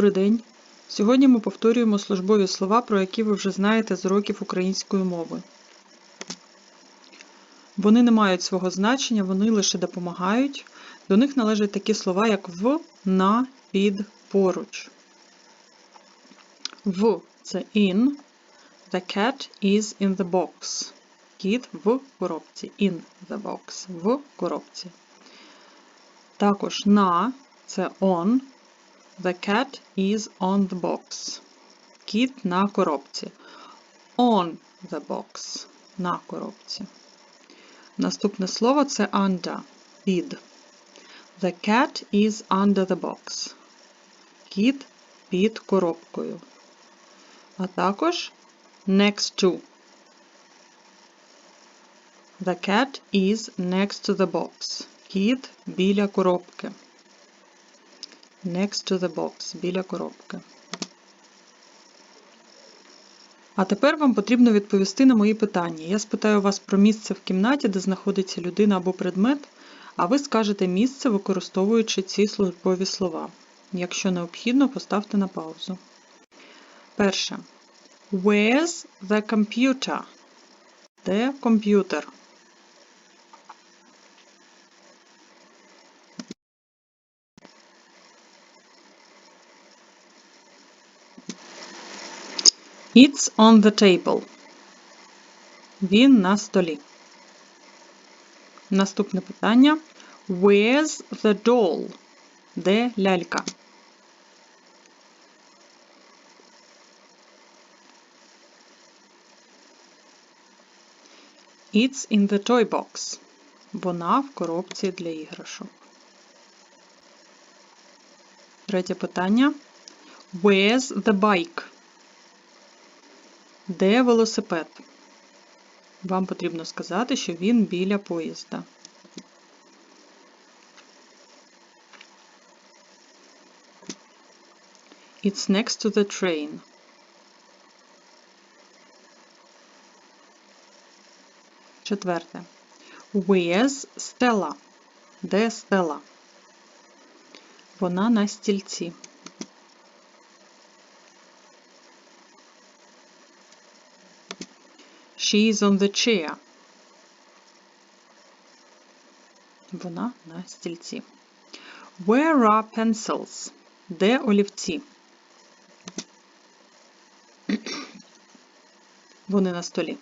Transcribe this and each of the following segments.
Добрий день! Сьогодні ми повторюємо службові слова, про які ви вже знаєте з уроків української мови. Вони не мають свого значення, вони лише допомагають. До них належать такі слова, як в, на, під, поруч. В це in. The cat is in the box. Кіт в коробці. In the box. В коробці. Також на це on. The cat is on the box. Кіт на коробці. On the box. На коробці. Наступне слово це under. Під. The cat is under the box. Кіт під коробкою. А також next to. The cat is next to the box. Кіт біля коробки. Next to the box. Біля коробки. А тепер вам потрібно відповісти на мої питання. Я спитаю вас про місце в кімнаті, де знаходиться людина або предмет, а ви скажете місце, використовуючи ці службові слова. Якщо необхідно, поставте на паузу. Перше. Where's the computer? Де комп'ютер? It's on the table. Він на столі. Наступне питання. Where's the doll? Де лялька? It's in the toy box. Вона в коробці для іграшок. Третє питання. Where's the bike? Де велосипед? Вам потрібно сказати, що він біля поїзда. It's next to the train. Четверте. Where's Stella? Де Стелла? Вона на стільці. She is on the chair. Вона на стільці. Where are pencils? Де олівці? Вони на столі.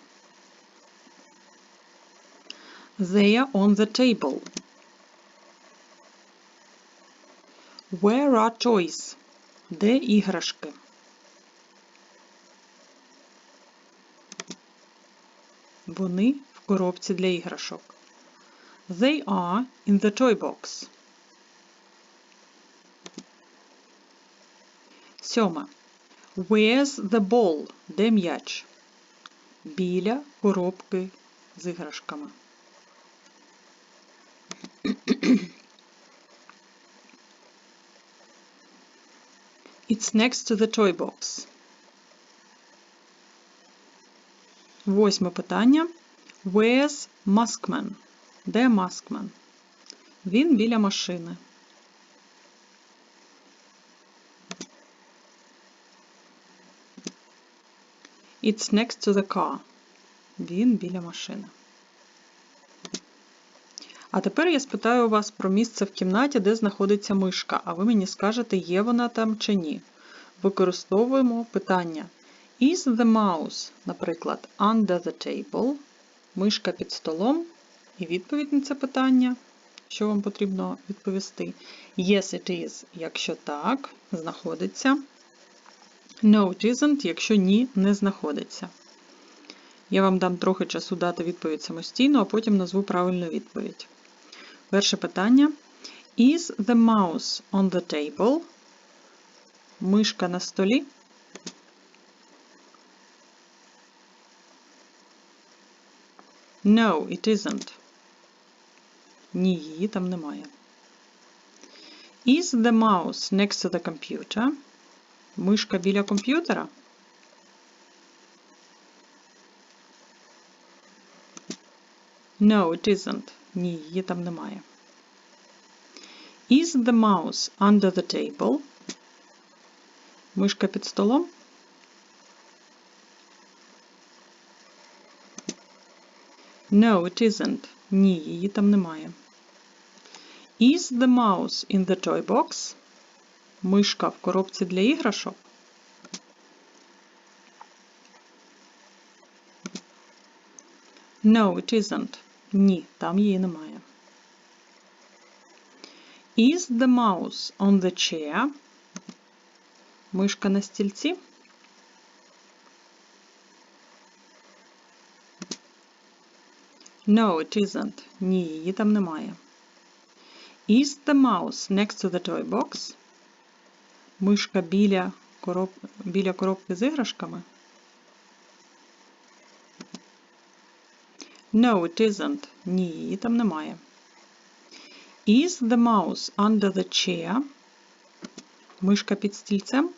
They are on the table. Where are toys? Де іграшки? Вони в коробці для іграшок. They are in the toy box. Сьома. Where's the ball? Де м'яч? Біля коробки з іграшками. It's next to the toy box. Восьме питання. Where's Maskman? Де Maskman? Він біля машини. It's next to the car. Він біля машини. А тепер я спитаю вас про місце в кімнаті, де знаходиться мишка, а ви мені скажете, є вона там чи ні. Використовуємо питання. Is the mouse, наприклад, under the table, мишка під столом, і відповідь на це питання, що вам потрібно відповісти. Yes, it is, якщо так, знаходиться. No, it isn't, якщо ні, не знаходиться. Я вам дам трохи часу дати відповідь самостійно, а потім назву правильну відповідь. Перше питання. Is the mouse on the table? Мишка на столі. No, it isn't. Ні, її там немає. Is the mouse next to the computer? Мишка біля комп'ютера? No, it isn't. Ні, її там немає. Is the mouse under the table? Мишка під столом? No, it isn't. Ні, її там немає. Is the mouse in the toy box? Мишка в коробці для іграшок? No, it isn't. Ні, там її немає. Is the mouse on the chair? Мишка на стільці? No, it isn't. Ні, її там немає. Is the mouse next to the toy box? Мишка біля, короб... біля коробки з іграшками? No, it isn't. Ні, її там немає. Is the mouse under the chair? Мишка під стільцем?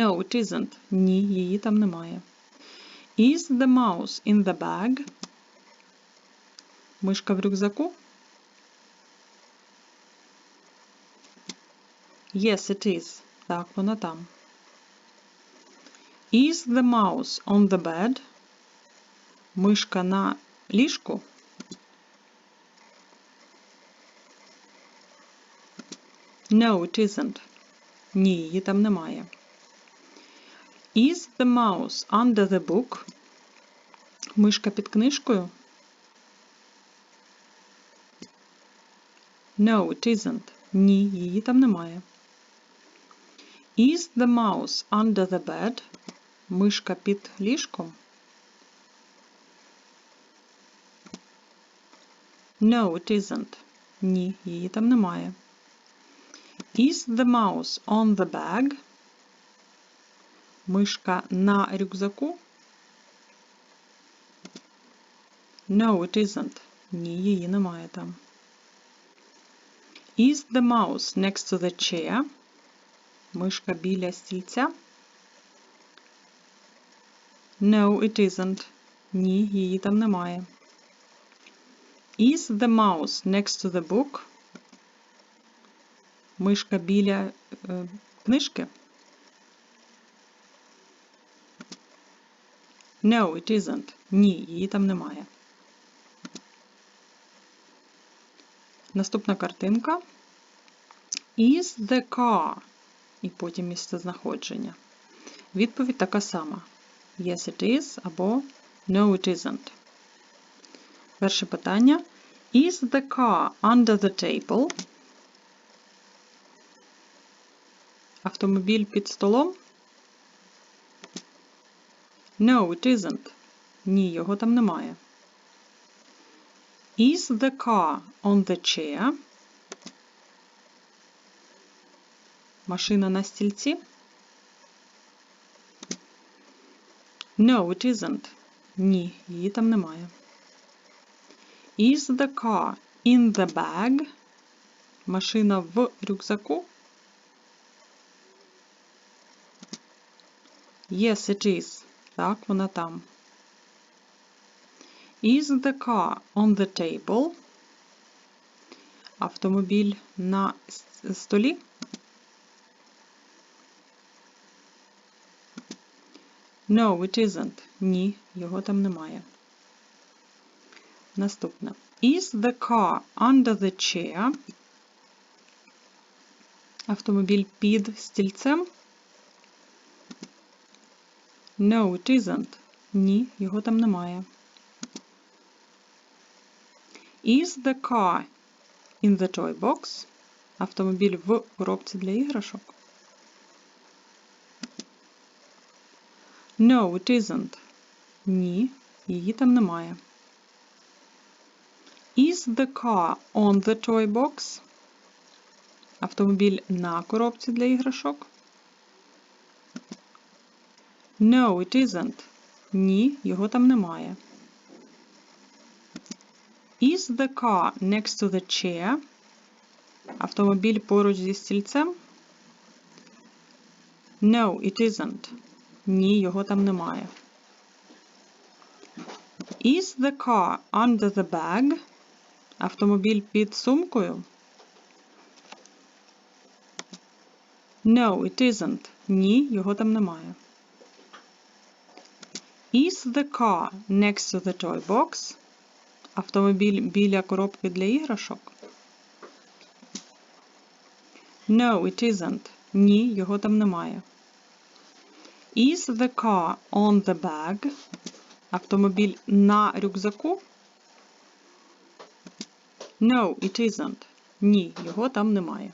No, it isn't. Ні, її там немає. Is the mouse in the bag? Мишка в рюкзаку? Yes, it is. Так, вона там. Is the mouse on the bed? Мишка на ліжку? No, it isn't. Ні, її там немає. Is the mouse under the book? Мишка під книжкою? No, it isn't. Ні, її там немає. Is the mouse under the bed? Мишка під ліжком? No, it isn't. Ні, її там немає. Is the mouse on the bag? Мишка на рюкзаку? No, it isn't. Ні, її немає там. Is the mouse next to the chair? Мишка біля стільця? No, it isn't. Ні, її там немає. Is the mouse next to the book? Мишка біля е, книжки? No, it isn't. Ні, її там немає. Наступна картинка. Is the car? І потім місце знаходження. Відповідь така сама. Yes, it is або No, it isn't. Перше питання. Is the car under the table? Автомобіль під столом? No, it isn't. Ні, його там немає. Is the car on the chair? Машина на стільці? No, it isn't. Ні, її там немає. Is the car in the bag? Машина в рюкзаку? Yes, it is. Так, вона там. Is the car on the table? Автомобіль на столі? No, it isn't. Ні, його там немає. Наступне. Is the car under the chair? Автомобіль під стільцем? No, it isn't. Ні, його там немає. Is the car in the toy box? Автомобіль в коробці для іграшок? No, it isn't. Ні, її там немає. Is the car on the toy box? Автомобіль на коробці для іграшок? No, it isn't. Ні, його там немає. Is the car next to the chair? Автомобіль поруч зі стільцем? No, it isn't. Ні, його там немає. Is the car under the bag? Автомобіль під сумкою? No, it isn't. Ні, його там немає. Is the car next to the toy box? Автомобіль біля коробки для іграшок? No, it isn't. Ні, його там немає. Is the car on the bag? Автомобіль на рюкзаку? No, it isn't. Ні, його там немає.